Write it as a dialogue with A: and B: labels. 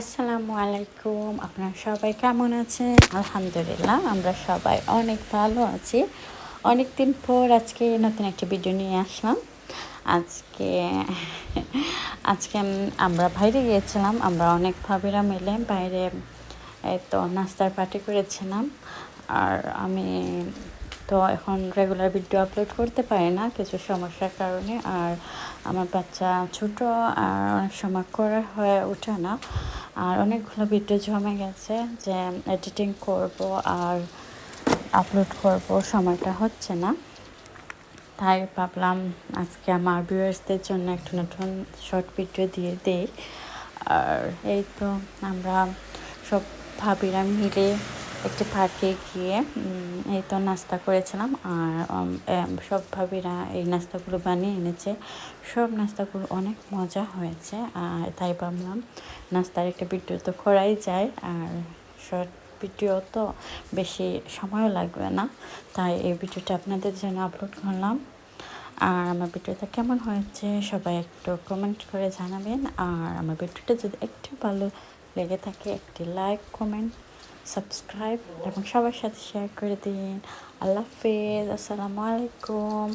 A: আসসালামু আলাইকুম। আপনারা সবাই কেমন আছেন? আলহামদুলিল্লাহ, আমরা সবাই অনেক ভালো আছি। অনেক দিন পর আজকে নতুন একটা ভিডিও নিয়ে আসলাম। আজকে আজকে আমরা বাইরে গিয়েছিলাম, আমরা অনেক ভাবিরা মিলে বাইরে তো নাস্তার পার্টি করেছিলাম। আর আমি তো এখন রেগুলার ভিডিও আপলোড করতে পারি না কিছু সমস্যার কারণে। আর আমার বাচ্চা ছোট, আর অনেক সময় করা হয়ে ওঠে না। আর অনেকগুলো ভিডিও জমে গেছে যে এডিটিং করব আর আপলোড করব, সময়টা হচ্ছে না। তাই ভাবলাম আজকে আমার ভিউয়ার্সদের জন্য একটা নতুন শর্ট ভিডিও দিয়ে দেই। আর এই তো আমরা সব ভাবিরা মিলে একটি পার্কে গিয়ে এই তো নাস্তা করেছিলাম আর সব ভাবিরা এই নাস্তাগুলো বানিয়ে এনেছে। সব নাস্তাগুলো অনেক মজা হয়েছে আর তাই ভাবলাম নাস্তার একটা ভিডিও তো করাই যায় আর শর্ট ভিডিও তো বেশি সময়ও লাগবে না। তাই এই ভিডিওটা আপনাদের জন্য আপলোড করলাম। আর আমার ভিডিওটা কেমন হয়েছে সবাই একটু কমেন্ট করে জানাবেন। আর আমার ভিডিওটা যদি একটু ভালো লেগে থাকে, একটি লাইক কমেন্ট সাবস্ক্রাইব এবং সবার সাথে শেয়ার করে দিন। আল্লাহ হাফেজ, আসসালামু আলাইকুম।